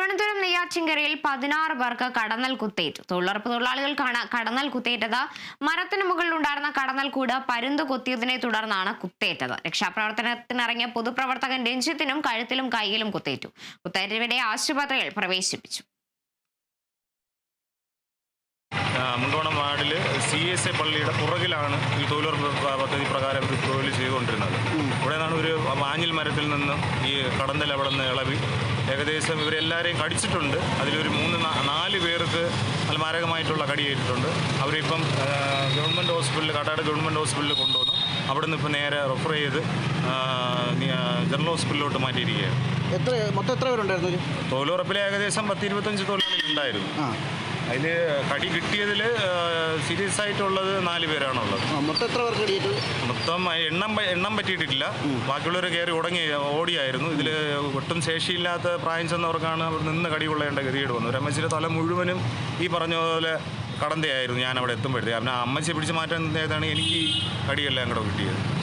തിരുവനന്തപുരം നെയ്യാറ്റിൻകരയിൽ പതിനാറ് പേർക്ക് കടന്നൽ കുത്തേറ്റു. തൊഴിലുറപ്പ് തൊഴിലാളികൾക്കാണ് കടന്നൽ കുത്തേറ്റത്. മരത്തിന് മുകളിൽ ഉണ്ടായിരുന്ന കടന്നൽ കൂട് പരുന്ത് കൊത്തിയതിനെ തുടർന്നാണ് കുത്തേറ്റത്. രക്ഷാപ്രവർത്തനത്തിനിറങ്ങിയ പൊതുപ്രവർത്തകൻ രഞ്ജിത്തിനും കഴുത്തിലും കൈയിലും കുത്തേറ്റു. കുത്തേറ്റവരെ ആശുപത്രിയിൽ പ്രവേശിപ്പിച്ചു. മുണ്ടോണം വാർഡിൽ സി എസ് എ പള്ളിയുടെ പുറകിലാണ് ഈ തൊഴിലുറപ്പ് പദ്ധതി പ്രകാരം ഒരു തൊഴിൽ ചെയ്തുകൊണ്ടിരുന്നത്. ഇവിടെ നിന്നാണ് ഒരു മാഞ്ഞിൽ മരത്തിൽ നിന്ന് ഈ കടന്നൽ അവിടെ നിന്ന് ഇളവി. ഏകദേശം ഇവരെല്ലാവരെയും കടിച്ചിട്ടുണ്ട്. അതിലൊരു മൂന്ന് നാല് പേർക്ക് അൽമാരകമായിട്ടുള്ള മാരകമായിട്ടുള്ള കടിയേറ്റിട്ടുണ്ട് അവരിപ്പം ഗവൺമെന്റ് ഹോസ്പിറ്റലിൽ കാട്ടാട് ഗവൺമെന്റ് ഹോസ്പിറ്റലിൽ കൊണ്ടുവന്നു. അവിടെ നിന്ന് ഇപ്പം നേരെ റെഫർ ചെയ്ത് ജനറൽ ഹോസ്പിറ്റലിലോട്ട് മാറ്റിയിരിക്കുകയാണ്. എത്ര മൊത്തം എത്ര പേരുണ്ടായിരുന്നു? തൊഴിലുറപ്പിലെ ഏകദേശം പത്ത് ഇരുപത്തഞ്ച് തൊഴിലാളികൾ ഉണ്ടായിരുന്നു. അതിൽ കടി കിട്ടിയതിൽ സീരിയസ് ആയിട്ടുള്ളത് നാല് പേരാണുള്ളത്. മൊത്തം എത്ര പേർക്ക് മൊത്തം എണ്ണം എണ്ണം പറ്റിയിട്ടില്ല. ബാക്കിയുള്ളവർ കയറി ഉടങ്ങി ഓടിയായിരുന്നു. ഇതിൽ ഒട്ടും ശേഷിയില്ലാത്ത പ്രായം ചെന്നവർക്കാണ് അവർ നിന്ന് കടി കൊള്ളേണ്ട ഗതികേട് വന്നു രമേശിന്റെ തല മുഴുവനും ഈ പറഞ്ഞ പോലെ കടന്തയായിരുന്നു. ഞാൻ അവിടെ എത്തുമ്പോഴത്തേക്ക്. അവനെ അമ്മച്ചി പിടിച്ച് മാറ്റാൻ എനിക്ക് കടിയെല്ലാം കൂടെ കിട്ടിയത്.